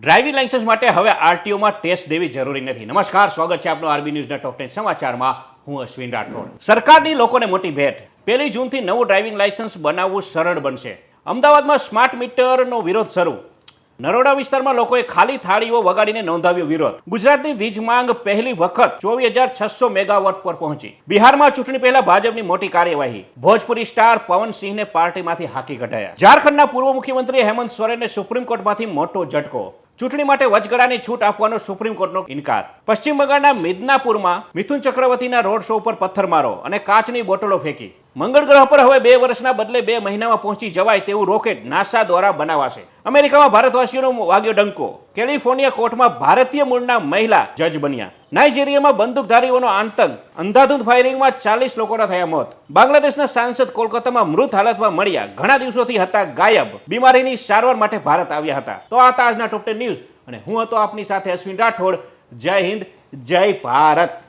Driving licence માટે હવે આરટીઓમાં test દેવી જરૂરી નથી. નમસ્કાર, સ્વાગત છે આપનો આરબી ન્યૂઝના ટોપ ટેન સમાચારમાં. હું અશ્વિન રાઠોડ. સરકારની લોકોને મોટી ભેટ. પહેલી જૂનથી નવું ડ્રાઇવિંગ લાઇસન્સ બનાવવું સરળ બનશે. અમદાવાદમાં સ્માર્ટ મીટરનો વિરોધ શરૂ. નરોડા વિસ્તારમાં લોકોએ ખાલી થાળીઓ વગાડીને નોંધાવ્યો વિરોધ. ગુજરાતની વીજ માંગ પહેલી વખત ચોવીસ હજાર છસો મેગાવોટ પર પહોંચી. બિહારમાં ચૂંટણી પહેલા ભાજપની મોટી કાર્યવાહી. ભોજપુરી સ્ટાર પવનસિંહને પાર્ટીમાંથી હાકી કઢાયા. ઝારખંડના પૂર્વ મુખ્યમંત્રી હેમંત સોરેનને સુપ્રીમ કોર્ટમાંથી મોટો ઝટકો. ચૂંટણી માટે વચગાળાની છૂટ આપવાનો સુપ્રીમ કોર્ટનો ઇનકાર. પશ્ચિમ બંગાળના મિદનાપુરમાં મિથુન ચક્રવર્તીના રોડ શો પર પથ્થરમારો અને કાચની બોટલો ફેંકી. મંગળ ગ્રહ પર હવે બે વર્ષના બદલે બે મહિનામાં પહોંચી જવાય તેવું રોકેટ નાસા દ્વારા બનાવાશે. અમેરિકામાં ભારતવાસીઓનો વાગ્યો ડંકો. કેલિફોર્નિયા કોર્ટમાં ભારતીય મૂળના મહિલા જજ બન્યા. નાઇજીરિયામાં બંદૂકધારીઓનો આતંક. અંધાધૂંધ ફાયરિંગમાં ચાલીસ લોકોના થયા મોત. બાંગ્લાદેશના સાંસદ કોલકાતામાં મૃત હાલતમાં મળ્યા. ઘણા દિવસોથી હતા ગાયબ. બીમારીની સારવાર માટે ભારત આવ્યા હતા. તો આ હતા આજના ટોપ ન્યૂઝ અને હું હતો આપની સાથે અશ્વિન રાઠોડ. જય હિન્દ, જય ભારત.